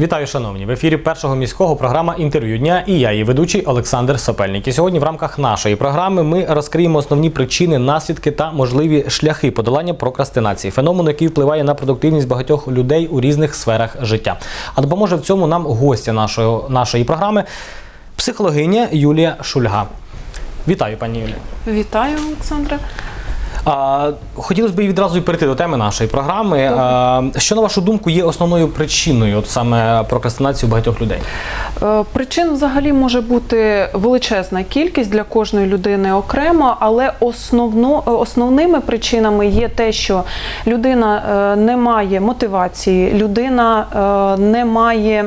Вітаю, шановні! В ефірі першого міського програма інтерв'ю дня і я, її ведучий Олександр Сопельник. І сьогодні в рамках нашої програми ми розкриємо основні причини, наслідки та можливі шляхи подолання прокрастинації, феномену, який впливає на продуктивність багатьох людей у різних сферах життя. А допоможе в цьому нам гостя нашої, нашої програми, психологиня Юлія Шульга. Вітаю, пані Юлія. Вітаю, Олександре. Хотілося б і відразу перейти до теми нашої програми. Що на вашу думку є основною причиною от саме прокрастинації у багатьох людей? Е, Причин взагалі може бути величезна кількість для кожної людини окремо, але основно, е, основними причинами є те, що людина е, не має мотивації, людина не має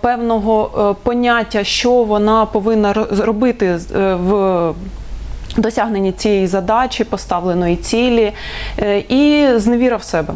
певного поняття, що вона повинна ро- робити в. Досягненні цієї задачі, поставленої цілі, е, і зневіра в себе.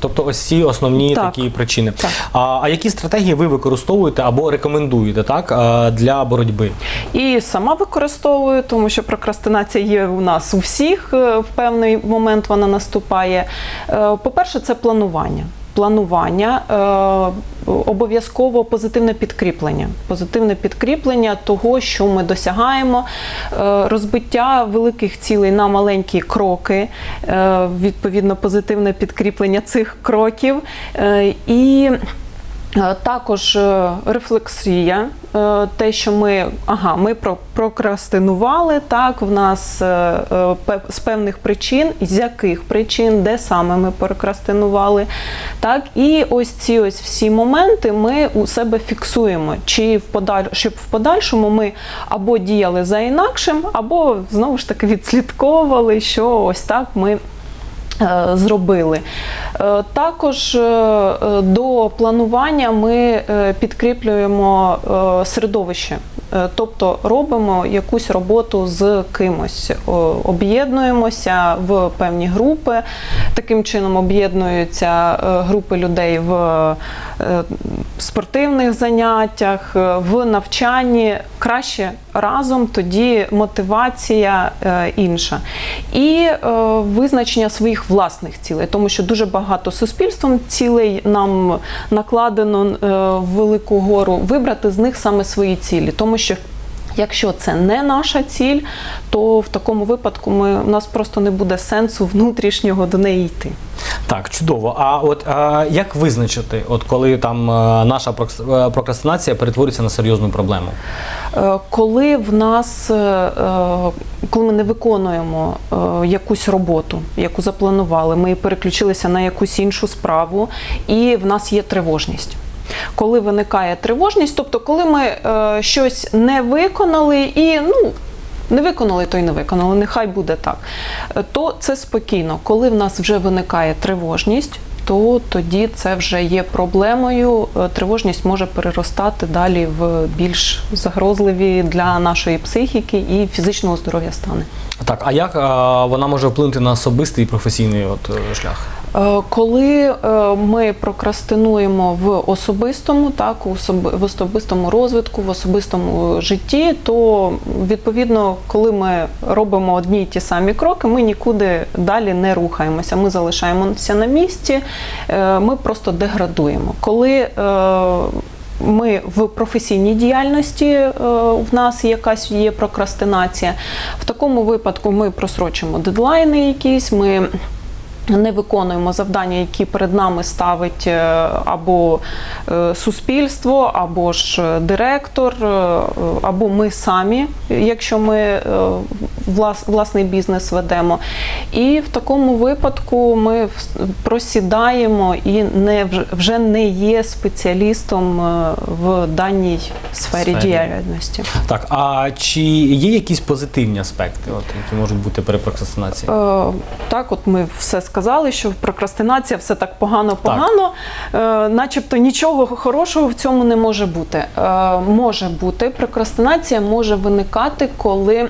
Тобто ось ці основні Так. такі причини. Так. А, а які стратегії ви використовуєте або рекомендуєте так, для боротьби? І сама використовую, тому що прокрастинація є у нас у всіх. е, В певний момент вона наступає. Е, По-перше, це планування. Планування е, обов'язково позитивне підкріплення. Позитивне підкріплення того, що ми досягаємо, е, розбиття великих цілей на маленькі кроки, е, відповідно, позитивне підкріплення цих кроків. І Також рефлексія, те, що ми ага, ми прокрастинували, так в нас е, е, з певних причин, з яких причин, де саме ми прокрастинували. Так, і ось ці ось всі моменти ми у себе фіксуємо, чи в подаль, щоб в подальшому ми або діяли за інакшим, або знову ж таки відслідковували, що ось так ми. Е, Зробили. Е, Також е, до планування ми підкріплюємо середовище, тобто робимо якусь роботу з кимось, об'єднуємося в певні групи. Таким чином об'єднуються групи людей в спортивних заняттях, е, в навчанні. Краще разом, тоді мотивація е, інша. І е, визначення своїх власних цілей, тому що дуже багато суспільством цілей нам накладено велику гору, вибрати з них саме свої цілі, тому що. Якщо це не наша ціль, то в такому випадку ми, у нас просто не буде сенсу внутрішнього до неї йти. Так, чудово. А от а, як визначити, от коли там наша прокс- е, прокрастинація перетворюється на серйозну проблему? Е, Коли в нас, е, е, коли ми не виконуємо е, якусь роботу, яку запланували, ми переключилися на якусь іншу справу, і в нас є тривожність. Коли виникає тривожність, тобто коли ми е, щось не виконали і ну. Не виконали, то й не виконали, нехай буде так. Е, То це спокійно. Коли в нас вже виникає тривожність, то тоді це вже є проблемою. Е, Тривожність може переростати далі в більш загрозливі для нашої психіки і фізичного здоров'я стани. Так, а як вона може вплинути на особистий і професійний от, е, шлях? Е, Коли е, ми прокрастинуємо в особистому, так в особистому розвитку, в особистому житті, то відповідно, коли ми робимо одні й ті самі кроки, ми нікуди далі не рухаємося. Ми залишаємося на місці, е, ми просто деградуємо. Коли ми в професійній діяльності в нас якась є прокрастинація. В такому випадку ми просрочимо дедлайни якісь. Ми не виконуємо завдання, які перед нами ставить е, або е, суспільство, або ж е, директор, або ми самі, якщо ми власний бізнес ведемо. І в такому випадку ми просідаємо і не вже- не є спеціалістом в даній сфері Сфері. діяльності. Так, а чи є якісь позитивні аспекти, от, які можуть бути при прокрастинації? Е, так, от ми все сказали, що прокрастинація все так погано-погано, е, начебто нічого хорошого в цьому не може бути. Е, може бути, прокрастинація може виникати, коли.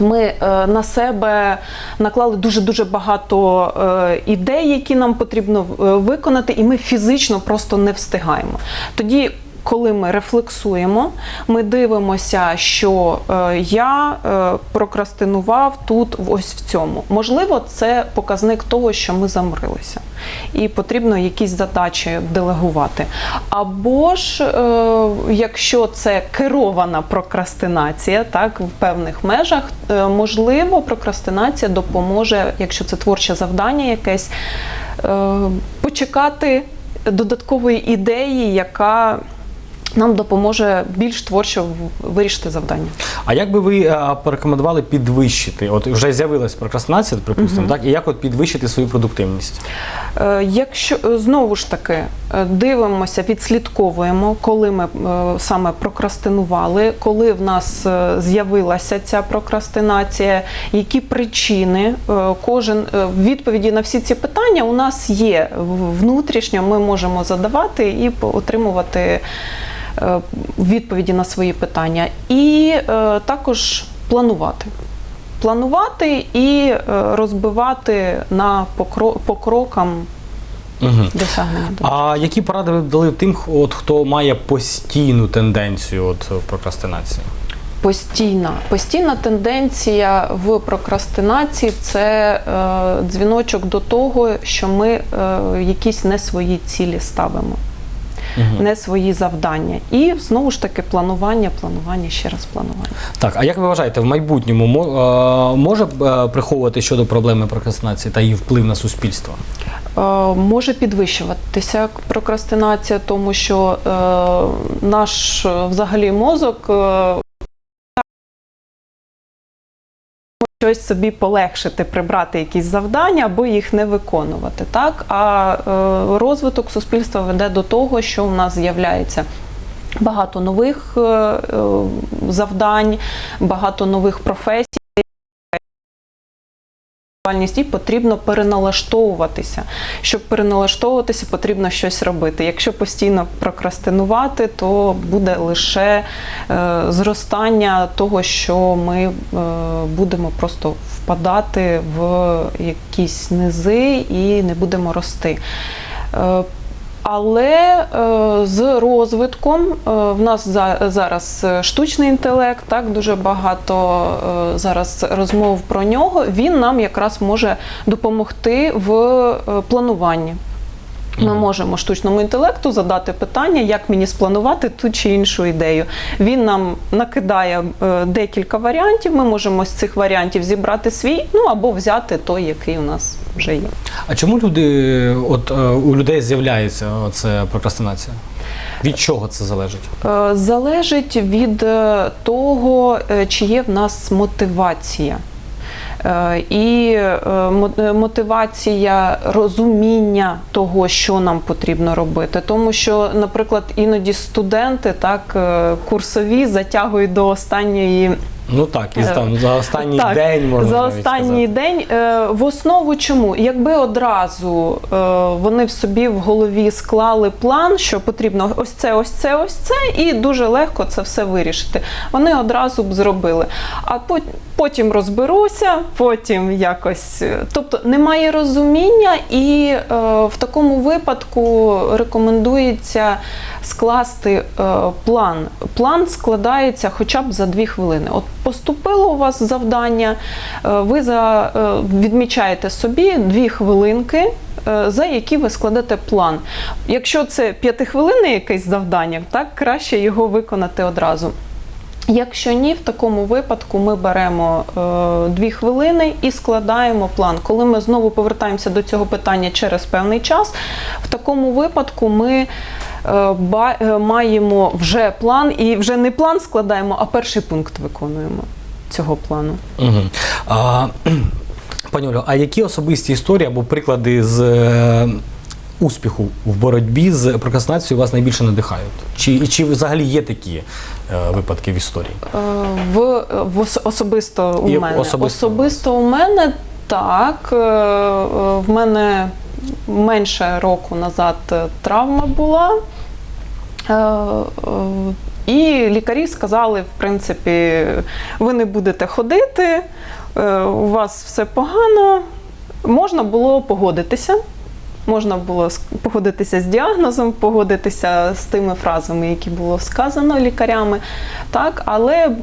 Ми е, на себе наклали дуже дуже багато ідей, які нам потрібно виконати, і ми фізично просто не встигаємо. Тоді коли ми рефлексуємо, ми дивимося, що е, я е, прокрастинував тут ось в цьому. Можливо, це показник того, що ми замрилися, і потрібно якісь задачі делегувати. Або ж, е, якщо це керована прокрастинація, так в певних межах, можливо, прокрастинація допоможе, якщо це творче завдання, якесь почекати додаткової ідеї, яка нам допоможе більш творчо вирішити завдання. А як би ви е, порекомендували підвищити? От вже з'явилась прокрастинація, припустимо, так? І як от підвищити свою продуктивність? Е, Якщо е, знову ж таки дивимося, відслідковуємо, коли ми е, саме прокрастинували, коли в нас з'явилася ця прокрастинація, які причини, е, кожен е, відповіді на всі ці питання у нас є внутрішньо. Ми можемо задавати і отримувати відповіді на свої питання, і е, також планувати. Планувати і е, розбивати на по крокам Угу. досягнення. А які поради ви б дали тим, от, хто має постійну тенденцію от, прокрастинації? Постійна, постійна тенденція в прокрастинації це е, дзвіночок до того, що ми е, якісь не свої цілі ставимо. Не свої завдання. І знову ж таки планування, планування, ще раз планування. Так, а як ви вважаєте, в майбутньому е, може е, приховувати щодо проблеми прокрастинації та її вплив на суспільство? Е, Може підвищуватися прокрастинація, тому що наш взагалі мозок щось собі полегшити, прибрати якісь завдання або їх не виконувати. Так? А е, розвиток суспільства веде до того, що в нас з'являється. Багато нових е, е, завдань, багато нових професій. І потрібно переналаштовуватися. Щоб переналаштовуватися, потрібно щось робити. Якщо постійно прокрастинувати, то буде лише е, зростання того, що ми е, будемо просто впадати в якісь низи і не будемо рости. Е, але е, з розвитком е, в нас за, зараз е, штучний інтелект, так дуже багато зараз розмов про нього. Він нам якраз може допомогти в плануванні. Ми можемо штучному інтелекту задати питання, як мені спланувати ту чи іншу ідею. Він нам накидає е, декілька варіантів. Ми можемо з цих варіантів зібрати свій, ну або взяти той, який у нас вже є. А чому люди, от е, у людей з'являється оце прокрастинація? Від чого це залежить? Е, Залежить від того, чи є в нас мотивація. Е, І е, е, мотивація розуміння того, що нам потрібно робити. Тому що, наприклад, іноді студенти так курсові затягують до останньої Ну так, і Е, там за останній так, день можна за останній сказати. день. Е, в основу чому? Якби одразу е, вони в собі в голові склали план, що потрібно ось це, ось це, ось це, і дуже легко це все вирішити. Вони одразу б зробили. А потім розберуся, потім якось. е, Тобто немає розуміння, і е, в такому випадку рекомендується скласти е, план. План складається хоча б за дві хвилини. От поступило у вас завдання, е, ви за, е, відмічаєте собі дві хвилинки. е, За які ви складете план. Якщо це п'ятихвилинне якесь завдання, так краще його виконати одразу. Якщо ні, в такому випадку ми беремо е, дві хвилини і складаємо план. Коли ми знову повертаємося до цього питання через певний час, в такому випадку ми маємо вже план і вже не план складаємо, а перший пункт виконуємо цього плану. Угу. А, пані Олю, а які особисті історії або приклади з е, успіху в боротьбі з прокрастинацією вас найбільше надихають? Чи, і чи взагалі є такі е, випадки в історії? Е, В, в особисто у І мене. особисто у. Особисто у мене так. Е, е, В мене менше року назад е, травма була. Е, е, І лікарі сказали, в принципі, ви не будете ходити, у вас все погано. Можна було погодитися. Можна було погодитися з діагнозом, погодитися з тими фразами, які було сказано лікарями. Так, але е,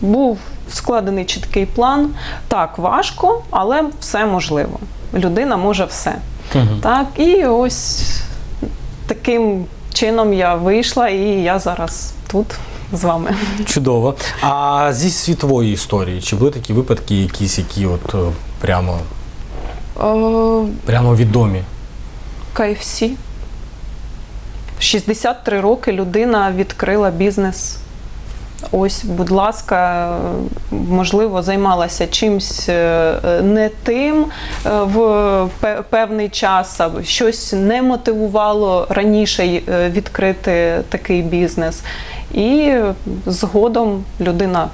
був складений чіткий план. Так, важко, але все можливо. Людина може все. Мгм. Так, і ось таким чином я вийшла, і я зараз тут з вами. Чудово. А зі світової історії, чи були такі випадки, якісь, які от е, прямо, Е, прямо відомі? KFC. 63 роки людина відкрила бізнес. Ось, будь ласка, можливо, займалася чимсь е, не тим е, в певний час, або щось не мотивувало раніше е, відкрити такий бізнес. І згодом людина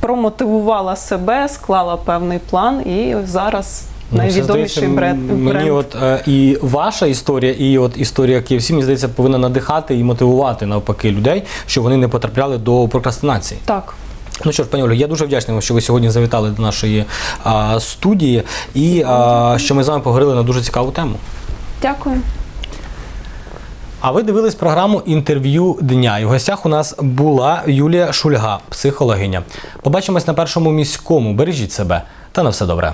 промотивувала себе, склала певний план, і зараз найвідоміший здається, бренд. Мені от е, і ваша історія, і от історія KFC, мені здається, повинна надихати і мотивувати навпаки людей, щоб вони не потрапляли до прокрастинації. Так. Ну що ж, пані Олю, я дуже вдячний вам, що ви сьогодні завітали до нашої а, студії і а, що ми з вами поговорили на дуже цікаву тему. Дякую. А ви дивились програму інтерв'ю дня. І в гостях у нас була Юлія Шульга, психологиня. Побачимось на першому міському. Бережіть себе та на все добре.